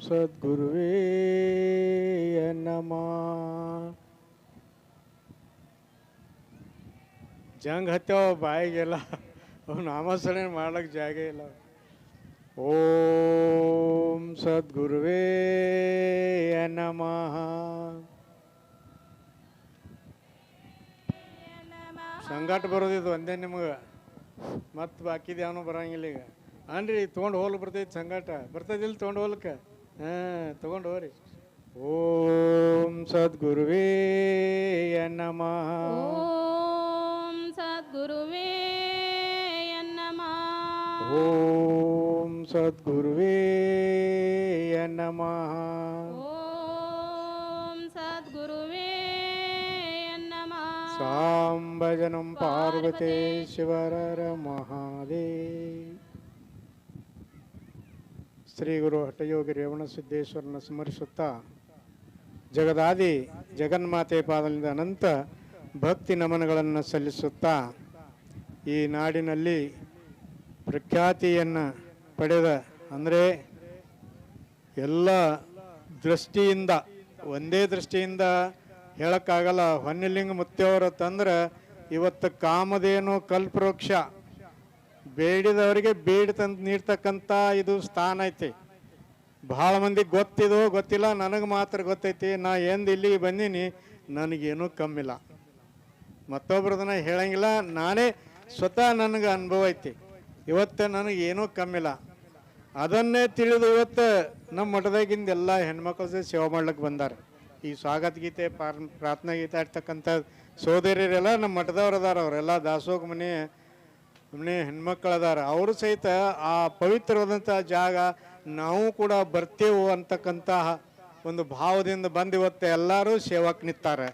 ಸದ್ಗುರುವೇ ನಮಃ ಜಂಗ್ ಹತ್ಯಾವ ಬಾಯಿಗೆಲ್ಲ ಅವು ನಾಮಸ್ಮರಣೆ ಮಾಡ್ಲಿಕ್ಕೆ ಜಾಗ ಇಲ್ಲ ಓಂ ಸದ್ಗುರುವೇ ನಮಃ ಸಂಗಾಟ ಬರೋದಿದು ಒಂದೇ ನಿಮಗೆ ಮತ್ತು ಬಾಕಿದು ಯಾವನು ಬರಂಗಿಲ್ಲ ಈಗ ಅನ್ರಿ ತೊಗೊಂಡು ಹೋಲ್ ಬರ್ತೈತಿ ಸಂಗಾಟ ಬರ್ತೈತಿಲ್ಲ ತೊಗೊಂಡು ಹೋಲಕ್ಕೆ ಹಾಂ ತೊಗೊಂಡು ಹೋರಿ ಓಂ ಸದ್ಗುರುವೇ ನಮಃ ಓಂ ಸದ್ಗುರುವೇ ನಮಃ ಓಂ ಸದ್ಗುರುವೇ ನಮಃ ಓಂ ಸದ್ಗುರುವೇ ನಮಃ ಸಾಂಬಜನಂ ಪಾರ್ವತೇ ಶಿವರರ ಮಹಾದೇವ್ ಶ್ರೀ ಗುರು ಹಠಯೋಗಿ ರೇವಣ ಸಿದ್ದೇಶ್ವರನ ಸ್ಮರಿಸುತ್ತಾ ಜಗದಾದಿ ಜಗನ್ಮಾತೆ ಪಾದದಿಂದ ಅನಂತ ಭಕ್ತಿ ನಮನಗಳನ್ನು ಸಲ್ಲಿಸುತ್ತಾ ಈ ನಾಡಿನಲ್ಲಿ ಪ್ರಖ್ಯಾತಿಯನ್ನು ಪಡೆದ ಅಂದರೆ ಎಲ್ಲ ದೃಷ್ಟಿಯಿಂದ, ಒಂದೇ ದೃಷ್ಟಿಯಿಂದ ಹೇಳೋಕ್ಕಾಗಲ್ಲ. ಹೊನ್ನಿಲಿಂಗ ಮುತ್ತೆಯವರ ತಂದ್ರೆ ಇವತ್ತು ಕಾಮಧೇನು ಕಲ್ಪವೃಕ್ಷ ಬೇಡಿದವರಿಗೆ ಬೇಡ ತಂದು ನೀಡ್ತಕ್ಕಂಥ ಇದು ಸ್ಥಾನ ಐತಿ. ಭಾಳ ಮಂದಿ ಗೊತ್ತಿದೋ ಗೊತ್ತಿಲ್ಲ, ನನಗೆ ಮಾತ್ರ ಗೊತ್ತೈತಿ, ನಾ ಎಂದು ಇಲ್ಲಿಗೆ ಬಂದೀನಿ, ನನಗೇನು ಕಮ್ಮಿಲ್ಲ. ಮತ್ತೊಬ್ರದನ್ನ ಹೇಳಂಗಿಲ್ಲ, ನಾನೇ ಸ್ವತಃ ನನಗೆ ಅನುಭವ ಐತಿ. ಇವತ್ತು ನನಗೇನೂ ಕಮ್ಮಿಲ್ಲ. ಅದನ್ನೇ ತಿಳಿದು ಇವತ್ತು ನಮ್ಮ ಮಠದಾಗಿಂದ ಎಲ್ಲ ಹೆಣ್ಮಕ್ಳ ಸೇವೆ ಮಾಡ್ಲಿಕ್ಕೆ ಬಂದಾರೆ. ಈ ಸ್ವಾಗತ ಗೀತೆ, ಪಾರ್, ಪ್ರಾರ್ಥನಾ ಗೀತೆ ಆಡ್ತಕ್ಕಂಥ ಸೋದರಿಯರೆಲ್ಲ ನಮ್ಮ ಮಠದವ್ರು ಅದಾರ, ಅವರೆಲ್ಲ ದಾಸೋಗ ಮನೆ ಮನೆ ಹೆಣ್ಮಕ್ಳು ಅದಾರ ಅವರು ಸಹಿತ ಆ ಪವಿತ್ರವಾದಂಥ ಜಾಗ ನಾವು ಕೂಡ ಬರ್ತೇವು ಅಂತಕ್ಕಂತಹ ಒಂದು ಭಾವದಿಂದ ಬಂದು ಇವತ್ತು ಎಲ್ಲರೂ ಸೇವಕ್ ನಿಂತಾರೆ.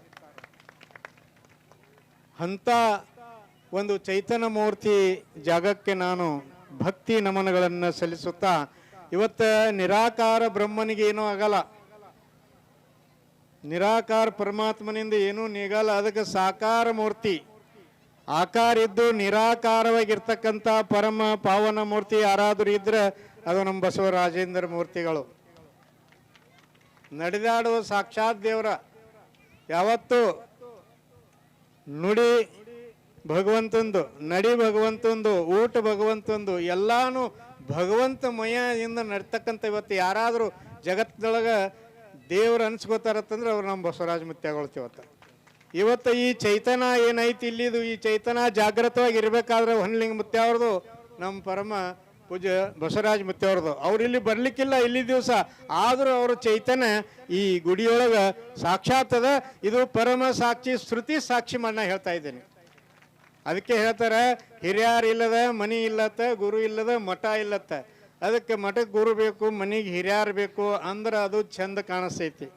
ಅಂಥ ಒಂದು ಚೈತನ್ಯ ಮೂರ್ತಿ ಜಾಗಕ್ಕೆ ನಾನು ಭಕ್ತಿ ನಮನಗಳನ್ನು ಸಲ್ಲಿಸುತ್ತಾ ಇವತ್ತು ನಿರಾಕಾರ ಬ್ರಹ್ಮನಿಗೆ ಏನೂ ಆಗಲ್ಲ. ನಿರಾಕಾರ ಪರಮಾತ್ಮನಿಂದ ಏನೂ ನೀಗಲ್ಲ. ಅದಕ್ಕೆ ಸಾಕಾರ ಮೂರ್ತಿ. ಆಕಾರ ಇದ್ದು ನಿರಾಕಾರವಾಗಿರ್ತಕ್ಕಂಥ ಪರಮ ಪಾವನ ಮೂರ್ತಿ ಯಾರಾದರೂ ಇದ್ರೆ ಅದು ನಮ್ಮ ಬಸವರಾಜೇಂದ್ರ ಮೂರ್ತಿಗಳು. ನಡೆದಾಡುವ ಸಾಕ್ಷಾತ್ ದೇವರ. ಯಾವತ್ತು ನುಡಿ ಭಗವಂತಂದು, ನಡಿ ಭಗವಂತಂದು, ಊಟ ಭಗವಂತಂದು, ಎಲ್ಲಾನು ಭಗವಂತಮಯದಿಂದ ನಡ್ತಕ್ಕಂಥ ಇವತ್ತು ಯಾರಾದರೂ ಜಗತ್ತಿನೊಳಗೆ ದೇವ್ರು ಅನ್ಸ್ಕೋತಾರತ್ತಂದ್ರೆ ಅವ್ರು ನಮ್ಮ ಬಸವರಾಜ ಮುತ್ಯಾಗಳು ಇವತ್ತು ಈ ಚೈತನ್ಯ ಏನೈತಿ, ಇಲ್ಲಿದು ಈ ಚೈತನ್ಯ ಜಾಗೃತವಾಗಿ ಇರಬೇಕಾದ್ರೆ ಹೊನ್ಲಿಂಗ ಮುತ್ಯಾವ್ರದು ನಮ್ಮ ಪರಮ ಪೂಜ್ಯ ಬಸವರಾಜ ಮುತ್ತವ್ರದು ಅವ್ರು ಇಲ್ಲಿ ಬರ್ಲಿಕ್ಕಿಲ್ಲ ಇಲ್ಲಿ ದಿವಸ. ಆದರೂ ಅವರ ಚೈತನ್ಯ ಈ ಗುಡಿಯೊಳಗೆ ಸಾಕ್ಷಾತ್ ಅದ. ಇದು ಪರಮ ಸಾಕ್ಷಿ, ಶ್ರುತಿ ಸಾಕ್ಷಿ ಮಣ್ಣ ಹೇಳ್ತಾ ಇದ್ದೀನಿ. ಅದಕ್ಕೆ ಹೇಳ್ತಾರೆ, ಹಿರಿಯರು ಇಲ್ಲದ ಮನಿ ಇಲ್ಲತ್ತ, ಗುರು ಇಲ್ಲದ ಮಠ ಇಲ್ಲತ್ತ. ಅದಕ್ಕೆ ಮಠಕ್ಕೆ ಗುರು ಬೇಕು, ಮನಿಗೆ ಹಿರಿಯರು ಬೇಕು ಅಂದ್ರೆ ಅದು ಚಂದ ಕಾಣಿಸ್ತೈತಿ.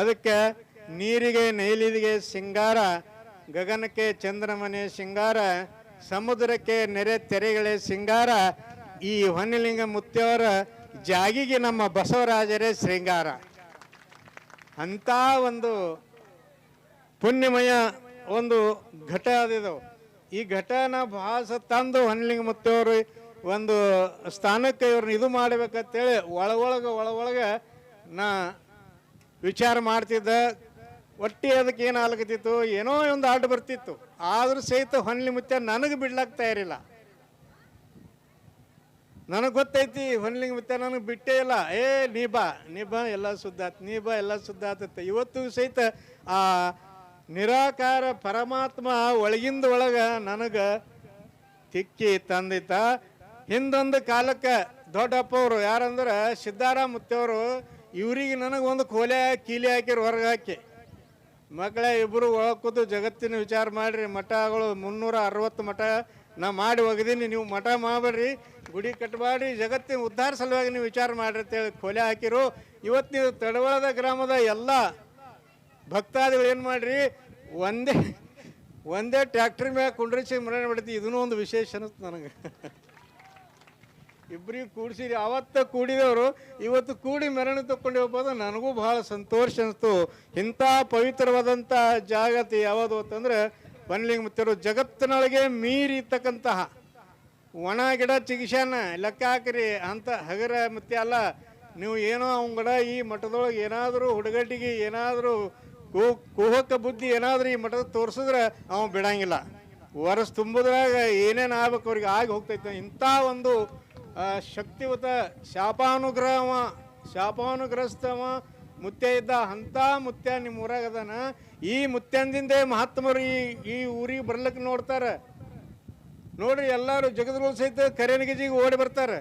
ಅದಕ್ಕೆ ನೀರಿಗೆ, ನೈಲಿಗೆ ಸಿಂಗಾರ ಗಗನಕ್ಕೆ ಚಂದ್ರಮನೆ ಸಿಂಗಾರ ಸಮುದ್ರಕ್ಕೆ ನೆರೆ ತೆರೆಗಳೇ ಸಿಂಗಾರ ಈ ಹೊನ್ನಲಿಂಗ ಮುತ್ತೆಯವರ ಜಾಗಿಗೆ ನಮ್ಮ ಬಸವರಾಜರೇ ಶೃಂಗಾರ. ಅಂಥ ಒಂದು ಪುಣ್ಯಮಯ ಒಂದು ಘಟ ಅದಿದು. ಈ ಘಟನ ಭಾಸ ತಂದು ಹೊನ್ನಲಿಂಗ ಮುತ್ತೆಯವರು ಒಂದು ಸ್ಥಾನಕ್ಕೆ ಇವ್ರನ್ನ ಇದು ಮಾಡ್ಬೇಕಂತೇಳಿ ಒಳಗೊಳಗ ಒಳಗೊಳಗ ನಾ ವಿಚಾರ ಮಾಡ್ತಿದ್ದ. ಒಟ್ಟಿ ಅದಕ್ಕೆ ಏನು ಆಗ್ಲಕತ್ತಿತ್ತು? ಏನೋ ಒಂದು ಆಟ ಬರ್ತಿತ್ತು. ಆದರೂ ಸಹಿತ ಹೊನ್ಲಿ ಮುತ್ಯ ನನಗೆ ಬಿಡ್ಲಾಕ್ ತಯಾರಿಲ್ಲ. ನನಗೆ ಗೊತ್ತೈತಿ ಹೊನ್ನಲಿ ಮುತ್ಯ ನನಗೆ ಬಿಟ್ಟೇ ಇಲ್ಲ. ಏ, ನೀ ಬಾ ನೀ ಬಾ, ಎಲ್ಲ ಶುದ್ಧ ಆತ್, ನೀ ಬಾ, ಎಲ್ಲ ಶುದ್ಧ ಆತತ್ತೆ. ಇವತ್ತು ಸಹಿತ ಆ ನಿರಾಕಾರ ಪರಮಾತ್ಮ ಒಳಗಿಂದ ಒಳಗ ನನಗೆ ತಿಕ್ಕಿ ತಂದಿತ್ತ ಹಿಂದೊಂದು ಕಾಲಕ್ಕೆ ದೊಡ್ಡಪ್ಪ ಅವರು ಯಾರಂದ್ರೆ ಸಿದ್ದಾರಾಮ ಮುತ್ತೆಯವರು ಇವ್ರಿಗೆ ನನಗೆ ಒಂದು ಕೋಲೆ ಕೀಲಿ ಹಾಕಿರು ಹೊರಗೆ ಹಾಕಿ. ಮಕ್ಕಳೇ ಇಬ್ಬರು ಒಳಕೂತು ಜಗತ್ತಿನ ವಿಚಾರ ಮಾಡ್ರಿ. ಮಠಗಳು ಮುನ್ನೂರ ಅರವತ್ತು ಮಠ. ನಾ ಮಾಡಿ ಒಗದೀನಿ. ನೀವು ಮಠ ಮಾಡಬೇಡ್ರಿ. ಗುಡಿ ಕಟ್ಟಬೇಡ್ರಿ ಜಗತ್ತಿನ ಉದ್ಧಾರ ಸಲುವಾಗಿ ನೀವು ವಿಚಾರ ಮಾಡ್ರಿ ಅಂತೇಳಿ ಕೊಲೆ ಹಾಕಿರು. ಇವತ್ತು ನೀವು ತಡವಳದ ಗ್ರಾಮದ ಎಲ್ಲ ಭಕ್ತಾದಿಗಳು ಏನು ಮಾಡ್ರಿ? ಒಂದೇ ಒಂದೇ ಟ್ಯಾಕ್ಟ್ರಿ ಮ್ಯಾಗ ಕುಂಡ್ರಿಸಿ ಮರಣ ಬಿಡ್ತಿ ಇದನ್ನೂ ಒಂದು ವಿಶೇಷ ಅನಿಸ್ತು ನನಗೆ. ಇಬ್ಬರಿಗೆ ಕೂಡಿಸಿರಿ. ಅವತ್ತ ಕೂಡಿದವರು, ಇವತ್ತು ಕೂಡಿ ಮೆರಣಿ ತಗೊಂಡು ಹೋಗ್ಬೋದು. ನನಗೂ ಬಹಳ ಸಂತೋಷ ಅನಿಸ್ತು. ಇಂಥ ಪವಿತ್ರವಾದಂಥ ಜಾಗತಿ ಯಾವುದು ಅಂತಂದ್ರೆ, ಬನ್ಲಿಂಗ ಮುತ್ತರು ಜಗತ್ತಿನೊಳಗೆ ಮೀರಿತಕ್ಕಂತಹ ಒಣ ಗಿಡ ಚಿಕಿತ್ಸಾನ ಲೆಕ್ಕ ಹಾಕಿರಿ ಅಂತ ಹಗರ ಮತ್ತೆ ಅಲ್ಲ. ನೀವು ಏನೋ ಅವಂಗಡ ಈ ಮಠದೊಳಗೆ ಏನಾದರೂ ಹುಡುಗಟ್ಟಿಗೆ ಏನಾದರೂ ಕೂ, ಕುಹಕ ಬುದ್ಧಿ ಏನಾದರೂ ಈ ಮಠದ ತೋರಿಸಿದ್ರೆ ಅವ ಬಿಡಂಗಿಲ್ಲ. ವರ್ಷ ತುಂಬಿದ್ರಾಗ ಏನೇನು ಆಗ್ಬೇಕು ಅವ್ರಿಗೆ, ಆಗಿ ಹೋಗ್ತೈತೆ. ಇಂಥ ಒಂದು ಶಕ್ತಿಯುತ ಶಾಪಾನುಗ್ರಹವ, ಶಾಪಾನುಗ್ರಸ್ತವ, ಮುತ್ಯ ಇದ್ದ ಅಂಥ ಮುತ್ಯ ನಿಮ್ಮ ಊರಾಗ ಅದಾನ ಈ ಮುತ್ಯಂದಿಂದೇ ಮಹಾತ್ಮರು ಈ ಈ ಊರಿಗೆ ಬರ್ಲಿಕ್ಕೆ ನೋಡ್ತಾರೆ. ನೋಡ್ರಿ, ಎಲ್ಲರೂ ಜಗದ್ಗುರು ಸಹಿತ ಕರೆನಗಿಜಿಗೆ ಓಡಿ ಬರ್ತಾರೆ.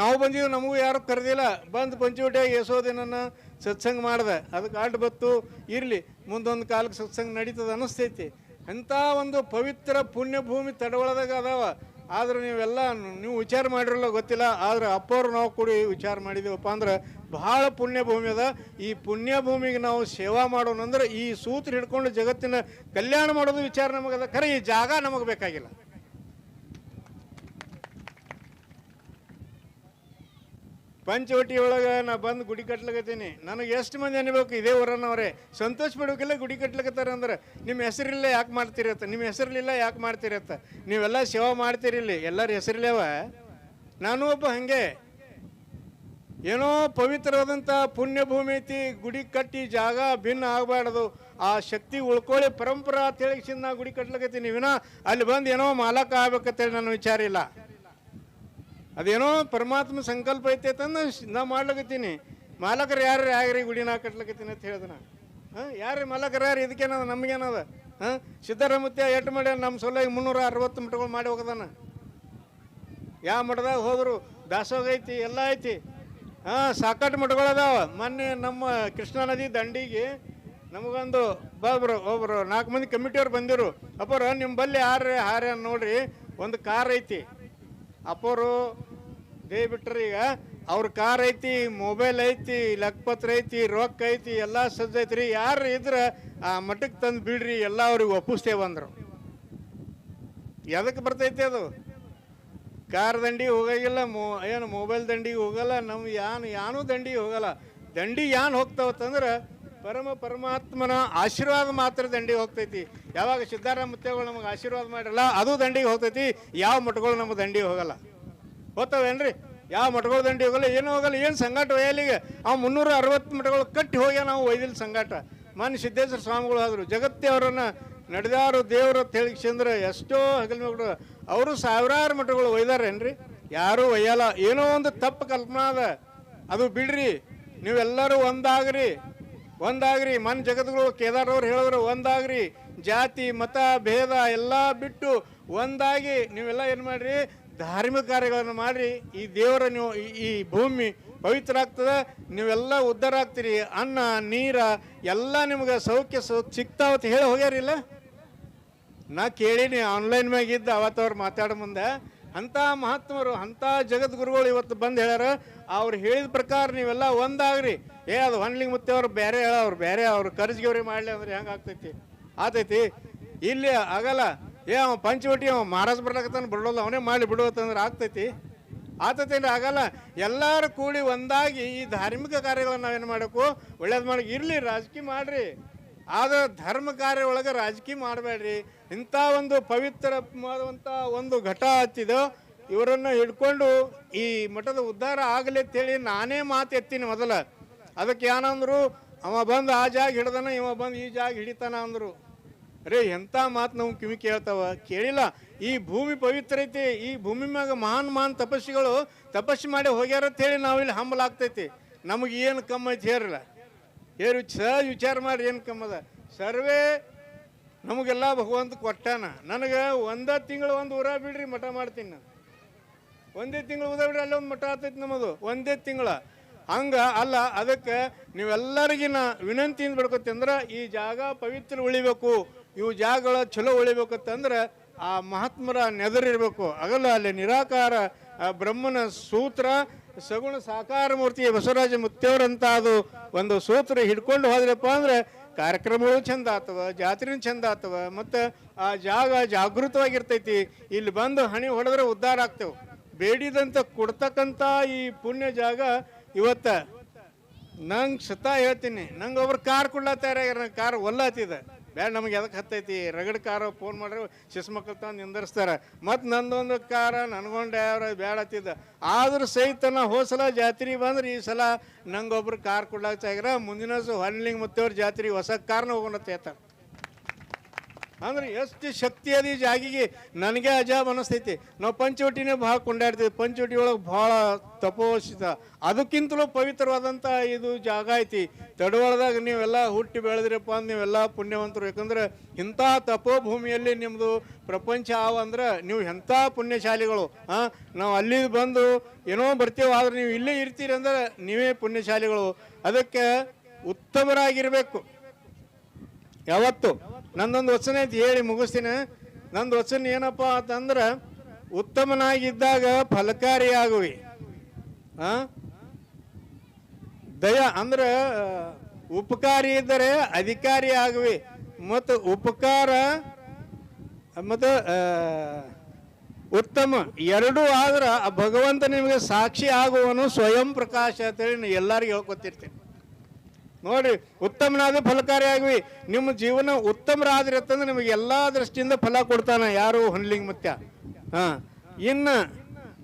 ನಾವು ಬಂದೀವಿ ನಮಗೂ ಯಾರು ಕರೆದಿಲ್ಲ. ಬಂದು ಪಂಚವಟಿಯಾಗಿ ಯಶೋದಿನನ್ನ ಸತ್ಸಂಗ ಮಾಡ್ದೆ. ಅದಕ್ಕೆ ಅಡ್ಡ ಬತ್ತು, ಇರಲಿ, ಮುಂದೊಂದು ಕಾಲಕ್ಕೆ ಸತ್ಸಂಗ ನಡೀತದ ಅನ್ನಿಸ್ತೈತಿ. ಅಂಥ ಒಂದು ಪವಿತ್ರ ಪುಣ್ಯಭೂಮಿ ತಡವಳದಾಗ ಅದಾವ. ಆದ್ರೆ ನೀವೆಲ್ಲ ನೀವು ವಿಚಾರ ಮಾಡಿರಲ್ಲ ಗೊತ್ತಿಲ್ಲ, ಆದ್ರೆ ಅಪ್ಪವ್ರು ನಾವು ಕೂಡಿ ವಿಚಾರ ಮಾಡಿದೀವಪ್ಪ ಅಂದ್ರೆ ಬಹಳ ಪುಣ್ಯ ಭೂಮಿ ಅದ. ಈ ಪುಣ್ಯ ಭೂಮಿಗೆ ನಾವು ಸೇವಾ ಮಾಡೋಣ ಅಂದ್ರೆ ಈ ಸೂತ್ರ ಹಿಡ್ಕೊಂಡು ಜಗತ್ತಿನ ಕಲ್ಯಾಣ ಮಾಡೋದು ವಿಚಾರ ನಮಗದ. ಖರೆ, ಈ ಜಾಗ ನಮಗೆ ಬೇಕಾಗಿಲ್ಲ. ಪಂಚವಟಿ ಒಳಗೆ ನಾ ಬಂದು ಗುಡಿ ಕಟ್ಲಕತ್ತೀನಿ. ನನಗೆ ಎಷ್ಟು ಮಂದಿ ಅನ್ಬೇಕು ಇದೇ ಊರನ್ನವ್ರೆ ಸಂತೋಷ ಪಡೋಕಿಲ್ಲ ಗುಡಿ ಕಟ್ಲಕತ್ತಾರ ಅಂದ್ರೆ ನಿಮ್ಮ ಹೆಸರಿಲ್ಲ ಯಾಕೆ ಮಾಡ್ತಿರತ್ತ? ನಿಮ್ಮ ಹೆಸರಿಲ್ಲ ಯಾಕೆ ಮಾಡ್ತಿರತ್ತ? ನೀವೆಲ್ಲ ಸೇವಾ ಮಾಡ್ತೀರಿ ಇಲ್ಲಿ. ಎಲ್ಲರ ಹೆಸರಿಲ್ಲವ? ನಾನು ಒಬ್ಬ ಹಂಗೆ. ಏನೋ ಪವಿತ್ರವಾದಂಥ ಪುಣ್ಯ ಭೂಮಿ ಐತಿ, ಗುಡಿ ಕಟ್ಟಿ ಜಾಗ ಭಿನ್ನ ಆಗಬಾರ್ದು. ಆ ಶಕ್ತಿ ಉಳ್ಕೊಳ್ಳಿ, ಪರಂಪರಾ ತಿಳಿಸಿದ ನಾ ಗುಡಿ ಕಟ್ಲಕತ್ತೀನಿ. ವಿನಾ ಅಲ್ಲಿ ಬಂದು ಏನೋ ಮಾಲಕ ಆಗ್ಬೇಕಂತೇಳಿ ನನ್ನ ವಿಚಾರ ಇಲ್ಲ. ಅದೇನೋ ಪರಮಾತ್ಮ ಸಂಕಲ್ಪ ಐತೆ ಅಂತಂದು ನಾ ಮಾಡ್ಲಕತ್ತೀನಿ. ಮಾಲಕರು ಯಾರು ಯಾಗ್ರಿ ಗುಡಿ ನಾ ಕಟ್ಲಕತ್ತೀನಿ ಅಂತ ಹೇಳ್ದನ ಹಾಂ ಯಾರು ಮಾಲಕರು ಯಾರು ಇದಕ್ಕೇನದ ನಮಗೇನದ ಹಾಂ, ಸಿದ್ದರಾಮತ್ಯ ಎಟ್ಟು ಮಾಡ್ಯಾನ? ನಮ್ಮ ಸೊಲ್ಲಾಗಿ ಮುನ್ನೂರ ಅರವತ್ತು ಮಠಗಳು ಮಾಡಿ ಹೋಗದಾನ. ಯಾವ ಮಠದಾಗ ಹೋದ್ರು? ದಾಸೋಗ ಐತಿ, ಎಲ್ಲ ಐತಿ. ಹಾಂ ಸಾಕಟ್ಟು ಮಠಗಳು ಅದಾವ. ಮೊನ್ನೆ ನಮ್ಮ ಕೃಷ್ಣಾ ನದಿ ದಂಡಿಗೆ ನಮಗೊಂದು ಒಬ್ಬರು ಒಬ್ಬರು ನಾಲ್ಕು ಮಂದಿ ಕಮಿಟಿಯವ್ರು ಬಂದಿರು. ಅಪ್ಪರ ನಿಮ್ಮ ಬಲ್ಲಿ ಯಾರು ಹಾರ ನೋಡ್ರಿ? ಒಂದು ಕಾರ್ ಐತಿ. ಅಪ್ಪರು ದೇ ಬಿಟ್ಟರೆ ಈಗ. ಅವ್ರ ಕಾರ್ ಐತಿ ಮೊಬೈಲ್ ಐತಿ ಲಕ್ಪತ್ರ ಐತಿ ರೊಕ್ಕ ಐತಿ, ಎಲ್ಲ ಸಜ್ಜ ಐತ್ರಿ. ಯಾರು ಇದ್ರೆ ಆ ಮಠಕ್ಕೆ ತಂದು ಬಿಡ್ರಿ, ಎಲ್ಲ ಅವ್ರಿಗೆ ಒಪ್ಪಿಸ್ತೇವೆ ಅಂದ್ರು. ಎದಕ್ಕೆ ಬರ್ತೈತಿ ಅದು? ಕಾರ್ ದಂಡಿಗೆ ಹೋಗಂಗಿಲ್ಲ, ಮೊ, ಏನು ಮೊಬೈಲ್ ದಂಡಿಗೆ ಹೋಗಲ್ಲ ನಮ್ಮ ಯಾನು, ಯಾನೂ ದಂಡಿಗೆ ಹೋಗಲ್ಲ. ದಂಡಿ ಯಾನ್ ಹೋಗ್ತಾವತ್ತಂದ್ರೆ ಪರಮ ಪರಮಾತ್ಮನ ಆಶೀರ್ವಾದ ಮಾತ್ರ ದಂಡಿಗೆ ಹೋಗ್ತೈತಿ. ಯಾವಾಗ ಸಿದ್ಧಾರಾಮ ಮುತ್ತೇಗಳು ನಮಗೆ ಆಶೀರ್ವಾದ ಮಾಡಿರಲ್ಲ, ಅದು ದಂಡಿಗೆ ಹೋಗ್ತೈತಿ. ಯಾವ ಮಠಗಳು ನಮ್ಮ ದಂಡಿಗೆ ಹೋಗಲ್ಲ. ಹೋಗ್ತಾವೇನ್ರಿ ಯಾವ ಮಠಗಳು ದಂಡಿ ಹೋಗಲ್ಲ, ಏನು ಹೋಗಲ್ಲ, ಏನು ಸಂಘಟ ಒಯ್ಯಲಿಗೆ ಆ ಮುನ್ನೂರ ಅರವತ್ತು ಮಠಗಳು ಕಟ್ಟಿ ಹೋಗಿ ನಾವು ಒಯ್ದಿಲ್ಲ ಸಂಘಟ ಮಾನ್ಯ ಸಿದ್ದೇಶ್ವರ ಸ್ವಾಮಿಗಳು ಆದರು, ಜಗತ್ತೇ ಅವರನ್ನು ನಡೆದಾರು ದೇವರು ಅಂತ ಹೇಳಿಕ್ಷಂದ್ರೆ ಎಷ್ಟೋ ಹಗಲು ಅವರು ಸಾವಿರಾರು ಮಠಗಳು ಒಯ್ದಾರೇನ್ರಿ ಯಾರೂ ಒಯ್ಯಲ್ಲ. ಏನೋ ಒಂದು ತಪ್ಪು ಕಲ್ಪನಾ ಅದ ಅದು ಬಿಡ್ರಿ, ನೀವೆಲ್ಲರೂ ಒಂದಾಗ್ರಿ. ಒಂದಾಗ್ರಿ, ಮನ್ ಜಗತ್ಗಳು ಕೇದಾರವ್ರು ಹೇಳಿದ್ರು, ಒಂದಾಗ್ರಿ, ಜಾತಿ, ಮತ, ಭೇದ ಎಲ್ಲ ಬಿಟ್ಟು ಒಂದಾಗಿ ನೀವೆಲ್ಲ ಏನು ಮಾಡ್ರಿ, ಧಾರ್ಮಿಕ ಕಾರ್ಯಗಳನ್ನು ಮಾಡ್ರಿ. ಈ ದೇವರ ನೀವು, ಈ- ಭೂಮಿ ಪವಿತ್ರ ಆಗ್ತದೆ ನೀವೆಲ್ಲ ಉದ್ಧಾರ ಆಗ್ತೀರಿ ಅನ್ನ, ನೀರ, ಎಲ್ಲ ನಿಮ್ಗೆ ಸೌಖ್ಯ ಸಿಗ್ತಾವತ್ತು ಹೇಳಿ ಹೋಗ್ಯಾರಿಲ್ಲ? ನಾ ಕೇಳೀನಿ ಆನ್ಲೈನ್ ಮ್ಯಾಗಿದ್ದ ಅವತ್ತವ್ರು ಮಾತಾಡೋ ಮುಂದೆ. ಅಂಥ ಮಹಾತ್ಮರು ಅಂತ ಜಗದ್ಗುರುಗಳು ಇವತ್ತು ಬಂದು ಹೇಳ್ಯಾರ, ಅವ್ರು ಹೇಳಿದ ಪ್ರಕಾರ ನೀವೆಲ್ಲ ಒಂದಾಗ್ರಿ. ಏ, ಅದು ಹೊನ್ಲಿಂಗ್ ಮುತ್ತೆ ಅವ್ರು ಬೇರೆ ಹೇಳವ್ರು ಬೇರೆ ಅವ್ರು ಕರ್ಜಿಗೆವ್ರಿ ಮಾಡಲಿ ಅಂದ್ರೆ ಹೆಂಗೆ ಆಗ್ತೈತಿ? ಆತೈತಿ, ಇಲ್ಲಿ ಆಗಲ್ಲ ಏ, ಅವ ಪಂಚವಟಿ, ಅವ ಮಹಾರಾಜ್ ಬರ್ಲಕತ್ತಾನ, ಬಿಡೋಲ್ಲ ಅವನೇ ಮಾಡಿ ಬಿಡುವತ್ತಂದ್ರೆ ಆಗ್ತೈತಿ. ಆತತೇನು ಆಗಲ್ಲ ಎಲ್ಲರೂ ಕೂಡಿ ಒಂದಾಗಿ ಈ ಧಾರ್ಮಿಕ ಕಾರ್ಯಗಳನ್ನ ನಾವೇನು ಮಾಡಬೇಕು? ಒಳ್ಳೇದು ಮಾಡಿ ಇರಲಿ, ರಾಜಕೀಯ ಮಾಡ್ರಿ. ಆದ್ರೆ ಧರ್ಮ ಕಾರ್ಯ ಒಳಗೆ ರಾಜಕೀಯ ಮಾಡಬೇಡ್ರಿ. ಇಂಥ ಒಂದು ಪವಿತ್ರವಾದಂಥ ಒಂದು ಘಟ ಹತ್ತಿದೋ, ಇವರನ್ನು ಹಿಡ್ಕೊಂಡು ಈ ಮಠದ ಉದ್ಧಾರ ಆಗಲಿ ಅಂತೇಳಿ ನಾನೇ ಮಾತು ಎತ್ತೀನಿ ಮೊದಲ. ಅದಕ್ಕೆ ಏನಂದ್ರು ಅವ ಬಂದು ಆ ಜಾಗ ಹಿಡ್ದನ, ಇವ ಬಂದು ಈ ಜಾಗ ಹಿಡಿತಾನ ಅಂದರು. ಅರೇ, ಎಂಥ ಮಾತು ನಾವು ಕಿವಿ ಕೇಳ್ತಾವ? ಕೇಳಿಲ್ಲ. ಈ ಭೂಮಿ ಪವಿತ್ರ ಐತಿ, ಈ ಭೂಮಿ ಮ್ಯಾಗ ಮಹಾನ್ ಮಹಾನ್ ತಪಸ್ಸಿಗಳು ತಪಸ್ಸು ಮಾಡಿ ಹೋಗ್ಯಾರ ಅಂತ ಹೇಳಿ ನಾವು ಇಲ್ಲಿ ಹಂಬಲಾಗ್ತೈತಿ ನಮಗೆ ಏನು ಕಮ್ಮಿ ಐತಿ ಹೇರಲ್ಲ ಹೇರು ಸಹಜ ವಿಚಾರ ಮಾಡಿ ಏನು ಕಮ್ಮದ? ಸರ್ವೇ ನಮಗೆಲ್ಲ ಭಗವಂತ ಕೊಟ್ಟಾನ. ನನಗೆ ಒಂದೇ ತಿಂಗಳು ಒಂದು ಊರ ಬಿಡ್ರಿ, ಮಠ ಮಾಡ್ತೀನಿ ನಾನು. ಒಂದೇ ತಿಂಗಳು ಊರ ಬಿಡ್ರಿ, ಅಲ್ಲೊಂದು ಮಠ ಆಗ್ತೈತಿ ನಮ್ಮದು. ಒಂದೇ ತಿಂಗಳ. ಹಂಗ ಅಲ್ಲ, ಅದಕ್ಕೆ ನೀವೆಲ್ಲರಿಗಿನ ವಿನಂತಿಯಿಂದ ಬಿಡ್ಕೊತಂದ್ರೆ ಈ ಜಾಗ ಪವಿತ್ರ ಉಳಿಬೇಕು. ಇವು ಜಾಗಗಳ ಚಲೋ ಉಳಿಬೇಕು ಅಂತಂದ್ರೆ ಆ ಮಹಾತ್ಮರ ನೆದರಿರಬೇಕು. ಆಗಲ್ಲ ಅಲ್ಲಿ ನಿರಾಕಾರ ಬ್ರಹ್ಮನ ಸೂತ್ರ ಸಗುಣ ಸಾಕಾರ ಮೂರ್ತಿ ಬಸವರಾಜ ಮುತ್ತೇವ್ರಂತ ಅದು ಒಂದು ಸೂತ್ರ ಹಿಡ್ಕೊಂಡು ಹೋದ್ರಪ್ಪ ಅಂದ್ರೆ ಕಾರ್ಯಕ್ರಮಗಳು ಚಂದ ಆತವ ಜಾತ್ರೆನೂ ಚಂದ ಆತವ ಮತ್ತು ಆ ಜಾಗ ಜಾಗೃತವಾಗಿರ್ತೈತಿ. ಇಲ್ಲಿ ಬಂದು ಹಣಿ ಹೊಡೆದ್ರೆ ಉದ್ಧಾರ ಆಗ್ತೇವೆ. ಬೇಡಿದಂತ ಕೊಡ್ತಕ್ಕಂಥ ಈ ಪುಣ್ಯ ಜಾಗ ಇವತ್ತ. ನಂಗೆ ಸತ ಹೇಳ್ತೀನಿ, ನಂಗೆ ಒಬ್ರು ಕಾರ್ ಕೊಡ್ಲಾ ನಂಗೆ ಕಾರ್ ಒಲ್ಲತ್ತಿದೆ ಬ್ಯಾಡ ನಮ್ಗೆ ಎದಕ್ಕೆ ಹತ್ತೈತಿ? ರಗಡ್ ಕಾರ ಫೋನ್ ಮಾಡ್ರೆ ಶಿಸ್ ಮಕ್ಕಳು ತಂದು ನಿಂದರ್ಸ್ತಾರೆ. ಮತ್ತು ನಂದೊಂದು ಕಾರ ನನ್ಗೊಂಡ ಅವ್ರ ಬ್ಯಾಡ ಹತ್ತಿದ್ದ. ಆದ್ರೂ ಸಹಿತ ನಾ ಹೋಸಲ ಜಾತ್ರೆ ಬಂದ್ರೆ ಈ ಸಲ ನಂಗೊಬ್ರು ಕಾರ್ ಕೊಡ್ಲಾಕ ಚಾಗ್ರ ಮುಂದಿನ ಸ ಮತ್ತೆ ಅವ್ರ ಜಾತ್ರೆ ಹೊಸ ಕಾರ್ನ ಹೋಗೋಣ ಹೇಳ್ತಾರೆ ಅಂದ್ರೆ ಎಷ್ಟು ಶಕ್ತಿ ಅದ ಈ ಜಾಗಿಗೆ ನನಗೆ ಅಜಾಬ್ ಅನಿಸ್ತೈತಿ. ನಾವು ಪಂಚವಟಿನೇ ಭಾಳ ಕೊಂಡಾಡ್ತೀವಿ. ಪಂಚವಟಿ ಒಳಗೆ ಭಾಳ ತಪೋಷಿತ ಅದಕ್ಕಿಂತಲೂ ಪವಿತ್ರವಾದಂಥ ಇದು ಜಾಗ ಐತಿ. ತಡವಾಳದಾಗ ನೀವೆಲ್ಲ ಹುಟ್ಟಿ ಬೆಳೆದ್ರಪ್ಪ ಅಂದ್ರೆ ನೀವೆಲ್ಲ ಪುಣ್ಯವಂತರು. ಯಾಕಂದ್ರೆ ಇಂಥ ತಪೋಭೂಮಿಯಲ್ಲಿ ನಿಮ್ಮದು ಪ್ರಪಂಚ ಆವ ಅಂದ್ರೆ ನೀವು ಎಂಥ ಪುಣ್ಯಶಾಲಿಗಳು ಹಾಂ ನಾವು ಅಲ್ಲಿ ಬಂದು ಏನೋ ಬರ್ತೀವಿ, ಆದ್ರೆ ನೀವು ಇಲ್ಲೇ ಇರ್ತೀರಿ ಅಂದ್ರೆ ನೀವೇ ಪುಣ್ಯಶಾಲಿಗಳು. ಅದಕ್ಕೆ ಉತ್ತಮರಾಗಿರಬೇಕು. ಯಾವತ್ತು? ನಂದೊಂದು ವಚನ ಐತಿ, ಹೇಳಿ ಮುಗಿಸ್ತೀನಿ. ನಂದು ವಚನ ಏನಪ್ಪ ಅಂತಂದ್ರೆ, ಉತ್ತಮನಾಗಿದ್ದಾಗ ಫಲಕಾರಿಯಾಗುವಿ. ಆ? ದಯ ಅಂದ್ರೆ ಉಪಕಾರಿ ಇದ್ದರೆ ಅಧಿಕಾರಿ ಆಗುವಿ. ಮತ್ತು ಉಪಕಾರ, ಮತ್ತು ಉತ್ತಮ ಎರಡೂ ಆದ್ರೆ ಭಗವಂತ ನಿಮಗೆ ಸಾಕ್ಷಿ ಆಗುವನು ಸ್ವಯಂ ಪ್ರಕಾಶ ಅಂತೇಳಿ ಎಲ್ಲರಿಗೂ ಹೇಳ್ಕೊತಿರ್ತೀನಿ ನೋಡ್ರಿ ಉತ್ತಮನಾದ ಫಲಕಾರಿಯಾಗ್ವಿ ನಿಮ್ಮ ಜೀವನ ಉತ್ತಮರಾದ್ರಿ ಅಂತಂದ್ರೆ ನಿಮಗೆ ಎಲ್ಲಾ ದೃಷ್ಟಿಯಿಂದ ಫಲ ಕೊಡ್ತಾನೆ ಯಾರು ಹೊನ್ಲಿಂಗ್ ಮುತ್ಯ. ಹಾ. ಇನ್ನ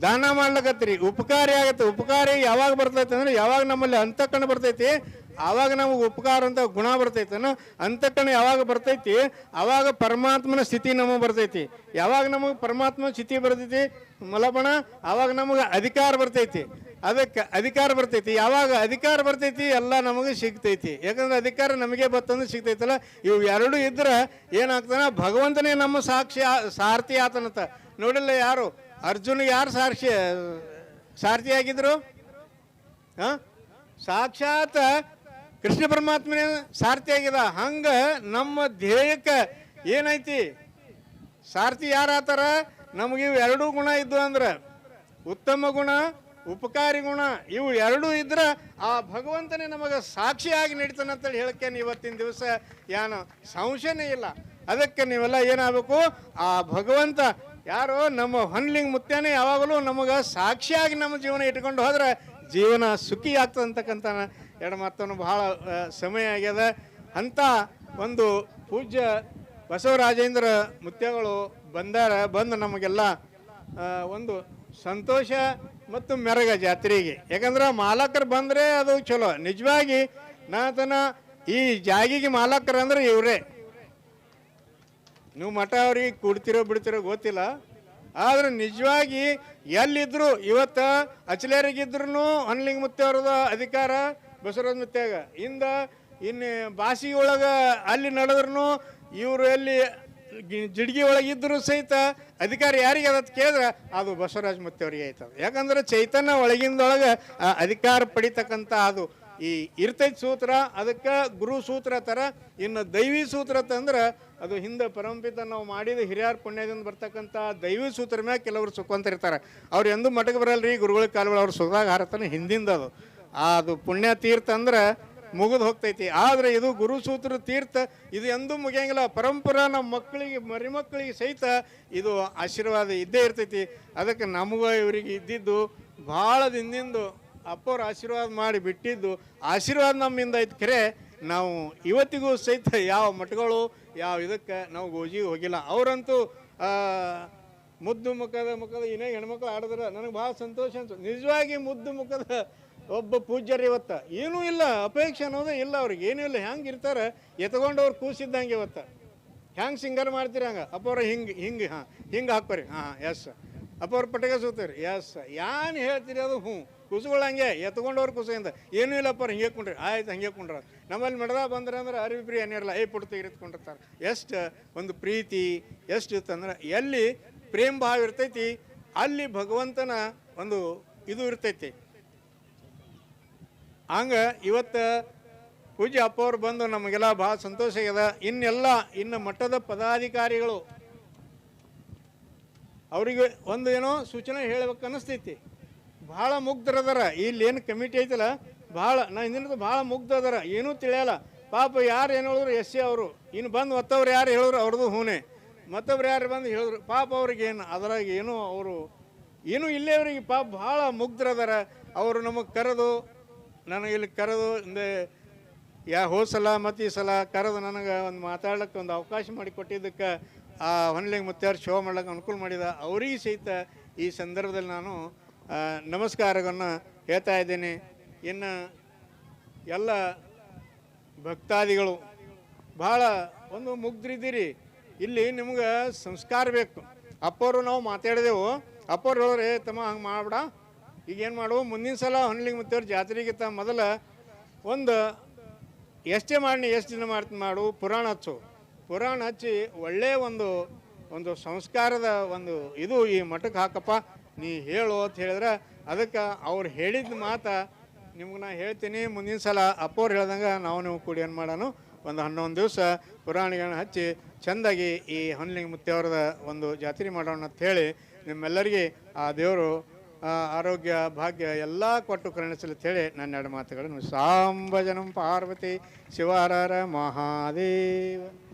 ದಾನ ಮಾಡ್ಲಕತ್ರಿ ಉಪಕಾರಿ ಆಗತ್ತೆ. ಉಪಕಾರಿ ಯಾವಾಗ ಬರ್ತೈತೆ ಅಂದ್ರೆ ಯಾವಾಗ ನಮ್ಮಲ್ಲಿ ಅಂತಕಣ ಬರ್ತೈತಿ ಆವಾಗ ನಮಗೆ ಉಪಕಾರ ಅಂತ ಗುಣ ಬರ್ತೈತನ ಅಂತಕಣ ಯಾವಾಗ ಬರ್ತೈತಿ ಆವಾಗ ಪರಮಾತ್ಮನ ಸ್ಥಿತಿ ನಮಗೆ ಬರ್ತೈತಿ. ಯಾವಾಗ ನಮಗೆ ಪರಮಾತ್ಮನ ಸ್ಥಿತಿ ಬರ್ತೈತಿ ಮಲಬಣ ಆವಾಗ ನಮಗೆ ಅಧಿಕಾರ ಬರ್ತೈತಿ. ಅದಕ್ಕೆ ಅಧಿಕಾರ ಬರ್ತೈತಿ. ಯಾವಾಗ ಅಧಿಕಾರ ಬರ್ತೈತಿ, ಎಲ್ಲ ನಮಗೆ ಸಿಗ್ತೈತಿ. ಯಾಕಂದ್ರೆ ಅಧಿಕಾರ ನಮಗೆ ಬತ್ತಂದ್ರೆ ಸಿಗ್ತೈತಲ್ಲ. ಇವು ಎರಡು ಇದ್ರೆ ಏನಾಗ್ತಾನ, ಭಗವಂತನೇ ನಮ್ಮ ಸಾಕ್ಷಿ ಸಾರಥಿ ಆತನಂತ. ನೋಡಿಲ್ಲ ಯಾರು? ಅರ್ಜುನ್ ಯಾರು ಸಾಕ್ಷಿ ಸಾರಥಿ ಆಗಿದ್ರು ಹಾಂ? ಸಾಕ್ಷಾತ್ ಕೃಷ್ಣ ಪರಮಾತ್ಮನೇ ಸಾರಥಿ ಆಗಿದ ಹಂಗ ನಮ್ಮ ಧ್ಯೇಯಕ್ಕೆ ಏನೈತಿ? ಸಾರಥಿ ಯಾರಾತಾರ? ನಮಗೆ ಇವು ಎರಡೂ ಗುಣ ಇದ್ದು ಅಂದ್ರೆ ಉತ್ತಮ ಗುಣ ಉಪಕಾರಿ ಗುಣ, ಇವು ಎರಡೂ ಇದ್ರೆ ಆ ಭಗವಂತನೇ ನಮಗೆ ಸಾಕ್ಷಿಯಾಗಿ ನಡೀತಾನೆ ಅಂತೇಳಿ ಹೇಳಕ್ಕೆ ಇವತ್ತಿನ ದಿವಸ ಏನು ಸಂಶಯನೇ ಇಲ್ಲ. ಅದಕ್ಕೆ ನೀವೆಲ್ಲ ಏನಾಗಬೇಕು? ಆ ಭಗವಂತ ಯಾರು ನಮ್ಮ ಹೊನ್ಲಿಂಗ್ ಮುತ್ಯನೇ ಯಾವಾಗಲೂ ನಮಗೆ ಸಾಕ್ಷಿಯಾಗಿ ನಮ್ಮ ಜೀವನ ಇಟ್ಕೊಂಡು ಹೋದ್ರೆ ಜೀವನ ಸುಖಿ ಆಗ್ತದೆ ಅಂತಕ್ಕಂಥ ಎರಡು ಮಾತನ್ನು ಬಹಳ ಸಮಯ ಆಗ್ಯದ. ಅಂಥ ಒಂದು ಪೂಜ್ಯ ಬಸವರಾಜೇಂದ್ರ ಮುತ್ಯಗಳು ಬಂದಾರ, ಬಂದು ನಮಗೆಲ್ಲ ಒಂದು ಸಂತೋಷ ಮತ್ತು ಮೆರಗ ಜಾತ್ರೆಗೆ. ಯಾಕಂದ್ರೆ ಮಾಲಕರು ಬಂದರೆ ಅದು ಚಲೋ. ನಿಜವಾಗಿ ನಾತನ ಈ ಜಾಗಿಗೆ ಮಾಲಕರು ಅಂದ್ರೆ ಇವರೇ. ನೀವು ಮಠ ಅವ್ರಿಗೆ ಕೊಡ್ತಿರೋ ಬಿಡ್ತಿರೋ ಗೊತ್ತಿಲ್ಲ. ಆದ್ರೆ ನಿಜವಾಗಿ ಎಲ್ಲಿದ್ರು ಇವತ್ತ ಅಚಲೇರಿಗಿದ್ರು ಅನ್ಲಿಂಗ ಮುತ್ತೆ ಅವ್ರದ ಅಧಿಕಾರ ಬಸವರಾಜ ಮುತ್ತೆಯಾಗ ಇಂದ ಇನ್ನು ಬಾಸಿಗೆ ಒಳಗೆ ಅಲ್ಲಿ ನಡೆದ್ರು ಇವರು ಎಲ್ಲಿ ಜಿಡ್ಗಿ ಒಳಗಿದ್ರು ಸಹಿತ ಅಧಿಕಾರ ಯಾರಿಗೆ ಅದತ್ತು ಕೇಳಿದ್ರೆ ಅದು ಬಸವರಾಜ ಅವರಿಗೆ ಆಯ್ತದ. ಯಾಕಂದ್ರೆ ಚೈತನ್ಯ ಒಳಗಿಂದೊಳಗೆ ಅಧಿಕಾರ ಪಡಿತಕ್ಕಂಥ ಅದು ಈ ಇರ್ತೈತಿ ಸೂತ್ರ, ಅದಕ್ಕೆ ಗುರು ಸೂತ್ರ ಥರ ಇನ್ನು ದೈವಿ ಸೂತ್ರ ತಂದ್ರೆ ಅದು ಹಿಂದೆ ಪರಂಪಿತ ನಾವು ಮಾಡಿದ ಹಿರಿಯರ ಪುಣ್ಯದಿಂದ ಬರ್ತಕ್ಕಂಥ ದೈವಿ ಸೂತ್ರ ಮ್ಯಾಗ ಕೆಲವರು ಸುಖವಂತರಿರ್ತಾರೆ ಅವ್ರು ಎಂದೂ ಮಠಕ್ಕೆ ಬರಲ್ರಿ, ಗುರುಗಳ ಕಾಲಗಳು ಅವ್ರು ಸುಖದಾಗ ಹಾರತನ ಹಿಂದಿಂದ ಅದು. ಅದು ಪುಣ್ಯ ತೀರ್ಥ ಅಂದ್ರೆ ಮುಗಿದು ಹೋಗ್ತೈತಿ. ಆದ್ರೆ ಇದು ಗುರುಸೂತ್ರ ತೀರ್ಥ, ಇದು ಎಂದೂ ಮುಗಿಯಂಗಿಲ್ಲ. ಪರಂಪರೆ ನಮ್ಮ ಮಕ್ಕಳಿಗೆ, ಮರಿಮಕ್ಕಳಿಗೆ ಸಹಿತ ಇದು ಆಶೀರ್ವಾದ ಇದ್ದೇ ಇರ್ತೈತಿ. ಅದಕ್ಕೆ ನಮಗ ಇವರಿಗೆ ಇದ್ದಿದ್ದು ಭಾಳ ದಿನದಿಂದ ಅಪ್ಪವ್ರು ಆಶೀರ್ವಾದ ಮಾಡಿ ಬಿಟ್ಟಿದ್ದು. ಆಶೀರ್ವಾದ ನಮ್ಮಿಂದ ಐತೆ ಖರೆ. ನಾವು ಇವತ್ತಿಗೂ ಸಹಿತ ಯಾವ ಮಠಗಳು, ಯಾವ ಇದಕ್ಕೆ ನಾವು ಗೋಜಿಗೆ ಹೋಗಿಲ್ಲ. ಅವರಂತೂ ಮುದ್ದು ಮುಖದ ಮುಖದ ಏನೇ ಹೆಣ್ಮಕ್ಳು ಆಡಿದ್ರೆ ನನಗೆ ಭಾಳ ಸಂತೋಷ ಅನ್ಸು ನಿಜವಾಗಿ ಮುದ್ದು ಮುಖದ ಒಬ್ಬ ಪೂಜ್ಯರು ಇವತ್ತ. ಏನೂ ಇಲ್ಲ, ಅಪೇಕ್ಷೆ ಅನ್ನೋದು ಇಲ್ಲ ಅವ್ರಿಗೆ. ಏನೂ ಇಲ್ಲ ಹೆಂಗೆ ಇರ್ತಾರೆ? ಎತ್ಕೊಂಡವ್ರು ಕೂಸಿದ್ದಂಗೆ ಇವತ್ತ. ಹೆಂಗೆ ಸಿಂಗರ್ ಮಾಡ್ತೀರಿ ಹಂಗೆ? ಅಪ್ಪವ್ರ, ಹಿಂಗೆ ಹಿಂಗೆ, ಹಾಂ, ಹಿಂಗೆ ಹಾಕ್ಬರಿ ಹಾಂ ಎಸ್. ಅಪ್ಪವ್ರ ಪಟ್ಟಿಗೆ ಸೂತೀರಿ ಎಸ್. ಯಾನ್ ಹೇಳ್ತೀರಿ ಅದು? ಹ್ಞೂ. ಕುಸುಗಳಂಗೆ ಎತ್ಕೊಂಡವ್ರು ಕುಸಿಯಿಂದ. ಏನೂ ಇಲ್ಲಪ್ಪ ಹಿಂಗೆ ಕುಂಡ್ರಿ. ಆಯ್ತು, ಹಂಗೆ ಕುಂಡ್ರ. ನಮ್ಮಲ್ಲಿ ಮಡದ ಬಂದ್ರೆ ಅಂದ್ರೆ ಅರಿವಿ ಪ್ರಿಯ ಏನಿರಲ್ಲ ಏ, ಪುಟ್ಟು ತೆಗೆದುಕೊಂಡಿರ್ತಾರೆ ಎಷ್ಟು ಒಂದು ಪ್ರೀತಿ, ಎಷ್ಟು ಇತ್ತಂದ್ರೆ ಎಲ್ಲಿ ಪ್ರೇಮ ಭಾವ ಇರ್ತೈತಿ, ಅಲ್ಲಿ ಭಗವಂತನ ಒಂದು ಇದು ಇರ್ತೈತಿ. ಹಂಗ ಇವತ್ತು ಪೂಜ್ಯ ಅಪ್ಪವ್ರು ಬಂದು ನಮಗೆಲ್ಲ ಭಾಳ ಸಂತೋಷ ಆಗ್ಯದ. ಇನ್ನೆಲ್ಲ ಇನ್ನು ಮಠದ ಪದಾಧಿಕಾರಿಗಳು ಅವರಿಗೆ ಒಂದು ಏನೋ ಸೂಚನೆ ಹೇಳ್ಬೇಕು ಅನ್ನಿಸ್ತೈತಿ. ಭಾಳ ಮುಗ್ಧರದಾರ ಇಲ್ಲಿ ಏನು ಕಮಿಟಿ ಐತಲ್ಲ, ಭಾಳ, ನಾ ಹಿಂದಿನ ಭಾಳ ಮುಗ್ಧ ಅದರ. ಏನೂ ತಿಳಿಯಲ್ಲ. ಪಾಪ ಯಾರು ಏನು ಹೇಳಿದ್ರು ಎಸ್ ಸಿ ಅವರು. ಇನ್ನು ಬಂದು ಮತ್ತವ್ರು ಯಾರು ಹೇಳಿದ್ರು ಅವ್ರದ್ದು ಹೂನೆ. ಮತ್ತೊಬ್ರು ಯಾರು ಬಂದು ಹೇಳಿದ್ರು, ಪಾಪ ಅವ್ರಿಗೆ ಏನು, ಅದ್ರಾಗ ಏನು ಅವರು, ಏನೂ ಇಲ್ಲೇ ಅವರಿಗೆ ಪಾಪ ಭಾಳ ಮುಗ್ಧರದಾರ ಅವರು ನಮಗೆ ಕರೆದು ನನಗೆ ಇಲ್ಲಿ ಕರೆದು ಅಂದರೆ, ಯಾ ಹೋದ ಸಲ ಮತ್ತು ಈ ಸಲ ಕರೆದು ನನಗೆ ಒಂದು ಮಾತಾಡ್ಲಿಕ್ಕೆ ಒಂದು ಅವಕಾಶ ಮಾಡಿ ಕೊಟ್ಟಿದ್ದಕ್ಕೆ ಆ ಹೊನ್ಲಿಂಗ ಮುತ್ತಾರು ಶೋ ಮಾಡ್ಲಿಕ್ಕೆ ಅನುಕೂಲ ಮಾಡಿದ ಅವರಿಗೆ ಸಹಿತ ಈ ಸಂದರ್ಭದಲ್ಲಿ ನಾನು ನಮಸ್ಕಾರವನ್ನು ಹೇಳ್ತಾ ಇದ್ದೀನಿ. ಇನ್ನು ಎಲ್ಲ ಭಕ್ತಾದಿಗಳು ಭಾಳ ಒಂದು ಮುಗ್ದ್ರಿದ್ದೀರಿ ಇಲ್ಲಿ ನಿಮ್ಗೆ ಸಂಸ್ಕಾರ ಬೇಕು. ಅಪ್ಪವರು ನಾವು ಮಾತಾಡಿದೆವು. ಅಪ್ಪವ್ರು ಹೇಳಿದ್ರೆ, "ಏ ತಮ್ಮ ಹಂಗೆ ಮಾಡ್ಬೇಡ. ಈಗ ಏನು ಮಾಡು, ಮುಂದಿನ ಸಲ ಹೊನ್ಲಿಂಗ ಮುತ್ತವ್ರ ಜಾತ್ರೆಗಿಂತ ಮೊದಲು ಒಂದು ಎಷ್ಟೇ ಮಾಡಿ ಎಷ್ಟು ದಿನ ಮಾಡ್ತೀನಿ ಮಾಡು, ಪುರಾಣ ಹಚ್ಚು. ಪುರಾಣ ಹಚ್ಚಿ ಒಳ್ಳೆಯ ಒಂದು ಒಂದು ಸಂಸ್ಕಾರದ ಒಂದು ಇದು ಈ ಮಠಕ್ಕೆ ಹಾಕಪ್ಪ. ನೀ ಹೇಳು ಅಂತ ಹೇಳಿದ್ರೆ ಅದಕ್ಕೆ ಅವ್ರು ಹೇಳಿದ ಮಾತು ನಿಮ್ಗೆ ನಾ ಹೇಳ್ತೀನಿ. ಮುಂದಿನ ಸಲ ಅಪ್ಪವ್ರು ಹೇಳ್ದಂಗೆ ನಾವು ನೀವು ಕೂಡಿ ಏನು ಮಾಡೋಣ ಒಂದು ಹನ್ನೊಂದು ದಿವಸ ಪುರಾಣಿಗಳನ್ನ ಹಚ್ಚಿ ಚೆಂದಾಗಿ ಈ ಹೊನ್ಲಿಂಗ ಮುತ್ತೆಯವ್ರದ ಒಂದು ಜಾತ್ರೆ ಮಾಡೋಣ ಅಂತ ಹೇಳಿ ನಿಮ್ಮೆಲ್ಲರಿಗೆ ಆ ದೇವರು ಆರೋಗ್ಯ ಭಾಗ್ಯ ಎಲ್ಲ ಕೊಟ್ಟು ಕರುಣಿಸಲು ಹೇಳಿ ನನ್ನ ಎರಡು ಮಾತುಗಳನ್ನು ಸಾಂಬಜನಂ ಪಾರ್ವತಿ ಶಿವಾರರ ಮಹಾದೇವ.